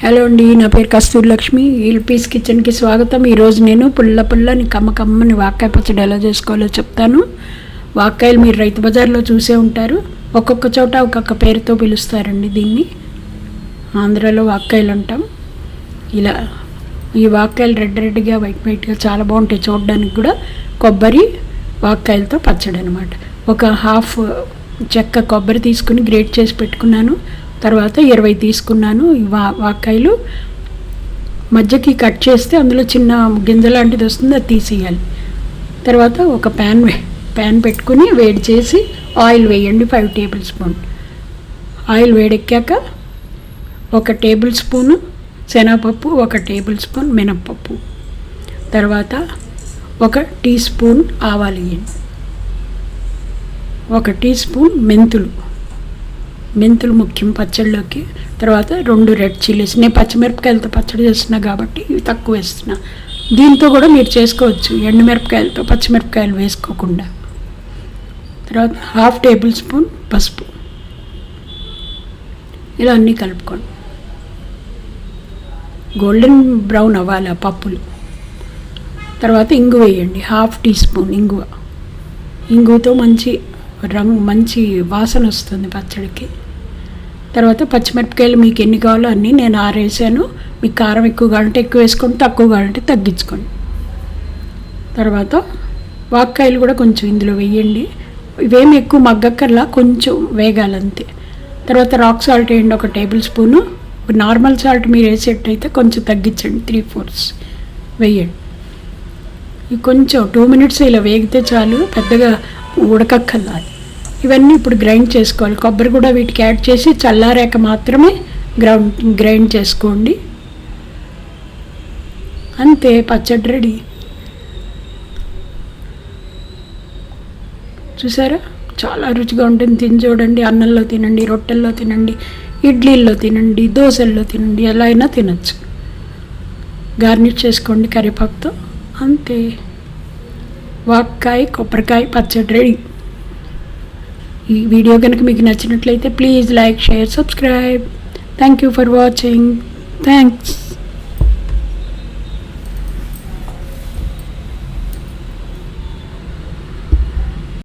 Hello అండి నా పేరు కస్తూరి లక్ష్మి ఈల్పీస్ కిచెన్కి స్వాగతం. ఈరోజు నేను పుల్ల పుల్లని కమ్మ కమ్మని వాక్కాయ పచ్చడి ఎలా చేసుకోవాలో చెప్తాను. వాక్కాయలు మీరు రైతు బజార్లో చూసే ఉంటారు. ఒక్కొక్క చోట ఒక్కొక్క పేరుతో పిలుస్తారండి దీన్ని. ఆంధ్రాలో వాక్కాయలు అంటాం. ఇలా ఈ వాక్కాయలు రెడ్ రెడ్గా వైట్ వైట్గా చాలా బాగుంటాయి చూడడానికి కూడా. కొబ్బరి వాక్కాయలతో పచ్చడి అనమాట ఒక హాఫ్ చెక్క కొబ్బరి తీసుకుని గ్రేట్ చేసి పెట్టుకున్నాను. తర్వాత ఇరవై తీసుకున్నాను వా వాక్కాయలు. మధ్యకి కట్ చేస్తే అందులో చిన్న గింజ లాంటిది వస్తుంది అది తీసేయాలి. తర్వాత ఒక ప్యాన్ ప్యాన్ పెట్టుకుని వేడి చేసి ఆయిల్ వేయండి ఫైవ్ టేబుల్ స్పూన్. ఆయిల్ వేడెక్కాక ఒక టేబుల్ స్పూను శనగపప్పు ఒక టేబుల్ స్పూన్ మినప్పప్పు. తర్వాత ఒక టీ స్పూన్ ఆవాలు వేయండి. ఒక టీ స్పూన్ మెంతులు. మెంతులు ముఖ్యం పచ్చళ్ళలోకి తర్వాత రెండు రెడ్ చిల్లీస్. నేను పచ్చిమిరపకాయలతో పచ్చడి చేస్తున్నా కాబట్టి ఇవి తక్కువ వేస్తున్నా. దీంతో కూడా మీరు చేసుకోవచ్చు. ఎండుమిరపకాయలతో పచ్చిమిరపకాయలు వేసుకోకుండా. తర్వాత హాఫ్ టేబుల్ స్పూన్ పసుపు. ఇలా అన్నీ కలుపుకోండి. గోల్డెన్ బ్రౌన్ అవ్వాలి ఆ పప్పులు. తర్వాత ఇంగు వేయండి. హాఫ్ టీ స్పూన్ ఇంగువ. ఇంగువతో మంచి రంగు మంచి వాసన వస్తుంది పచ్చడికి. తర్వాత పచ్చిమిరపకాయలు మీకు ఎన్ని కావాలో అన్నీ నేను ఆరేసాను. మీకు కారం ఎక్కువ కావాలంటే ఎక్కువ వేసుకోండి తక్కువ కావాలంటే తగ్గించుకోండి. తర్వాత వాక్కాయలు కూడా కొంచెం ఇందులో వేయండి. ఇవేమి ఎక్కువ మగ్గక్కర్లా కొంచెం వేగాలంతే. తర్వాత రాక్ సాల్ట్ వేయండి ఒక టేబుల్ స్పూను. నార్మల్ సాల్ట్ మీరు వేసేటైతే కొంచెం తగ్గించండి త్రీ ఫోర్స్ వేయండి. ఇవి కొంచెం టూ మినిట్స్ ఇలా వేగితే చాలు పెద్దగా ఉడకక్కర్లా. ఇవన్నీ ఇప్పుడు గ్రైండ్ చేసుకోవాలి. కొబ్బరి కూడా వీటికి యాడ్ చేసి చల్లారాక మాత్రమే గ్రౌండ్ గ్రైండ్ చేసుకోండి. అంతే పచ్చడి రెడీ. చూసారా? చాలా రుచిగా ఉంటుంది. తిని చూడండి. అన్నంలో తినండి రొట్టెల్లో తినండి ఇడ్లీల్లో తినండి దోశల్లో తినండి ఎలా అయినా తినచ్చు. గార్నిష్ చేసుకోండి కరివేపాకుతో. అంతే. వాక్కాయ కొబ్బరికాయ పచ్చడి రెడీ. ఈ వీడియో కనుక మీకు నచ్చినట్లయితే please like share subscribe. Thank you for watching thanks